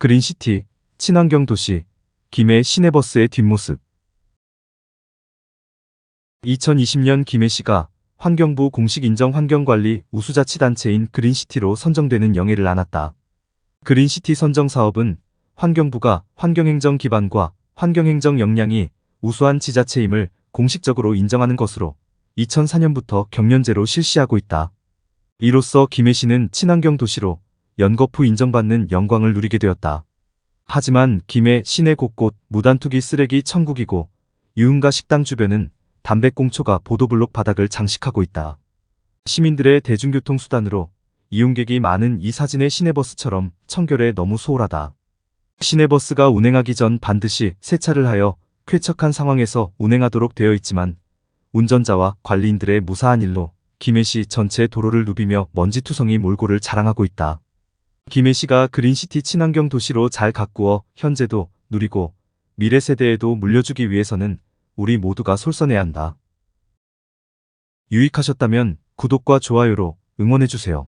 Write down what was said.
그린시티, 친환경 도시, 김해 시내버스의 뒷모습. 2020년 김해시가 환경부 공식 인정 환경관리 우수자치단체인 그린시티로 선정되는 영예를 안았다. 그린시티 선정 사업은 환경부가 환경행정 기반과 환경행정 역량이 우수한 지자체임을 공식적으로 인정하는 것으로 2004년부터 경년제로 실시하고 있다. 이로써 김해시는 친환경 도시로 연거푸 인정받는 영광을 누리게 되었다. 하지만 김해 시내 곳곳 무단투기 쓰레기 천국이고 유흥가 식당 주변은 담배꽁초가 보도블록 바닥을 장식하고 있다. 시민들의 대중교통 수단으로 이용객이 많은 이 사진의 시내버스처럼 청결에 너무 소홀하다. 시내버스가 운행하기 전 반드시 세차를 하여 쾌척한 상황에서 운행하도록 되어 있지만 운전자와 관리인들의 무사한 일로 김해시 전체 도로를 누비며 먼지투성이 몰골을 자랑하고 있다. 김해 시가 그린시티 친환경 도시로 잘 가꾸어 현재도 누리고 미래 세대에도 물려주기 위해서는 우리 모두가 솔선해야 한다. 유익하셨다면 구독과 좋아요로 응원해주세요.